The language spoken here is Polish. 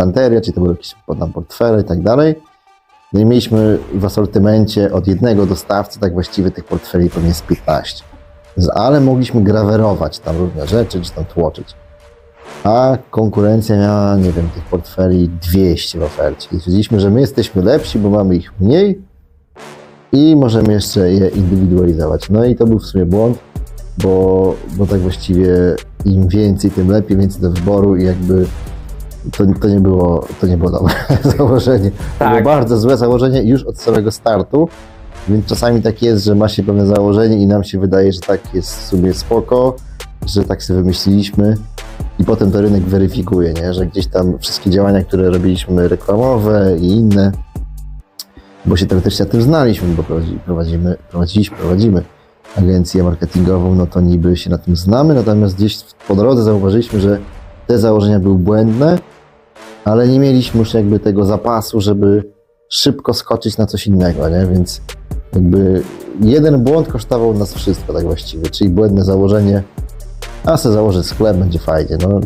Anteria, czyli to były jakieś tam portfele i tak dalej. No i mieliśmy w asortymencie od jednego dostawcy, tak właściwie tych portfeli pewnie z 15. Z- Ale mogliśmy grawerować tam różne rzeczy, czy tam tłoczyć. A konkurencja miała, nie wiem, tych portfeli 200 w ofercie. I stwierdziliśmy, że my jesteśmy lepsi, bo mamy ich mniej i możemy jeszcze je indywidualizować. No i to był w sumie błąd, bo, bo tak właściwie im więcej, tym lepiej, więcej do wyboru i jakby to, to, nie, było, to nie było dobre założenie. To Tak. było bardzo złe założenie już od samego startu, więc czasami tak jest, że ma się pewne założenie i nam się wydaje, że tak jest w sumie spoko, że tak sobie wymyśliliśmy i potem to rynek weryfikuje, nie? że gdzieś tam wszystkie działania, które robiliśmy reklamowe i inne, bo się teoretycznie tym znaliśmy, bo prowadzi- prowadzimy, prowadziliśmy, prowadzimy agencję marketingową, no to niby się na tym znamy, natomiast gdzieś po drodze zauważyliśmy, że te założenia były błędne, ale nie mieliśmy już jakby tego zapasu, żeby szybko skoczyć na coś innego, nie? Więc jakby jeden błąd kosztował nas wszystko tak właściwie, czyli błędne założenie, a se założę sklep, będzie fajnie. No,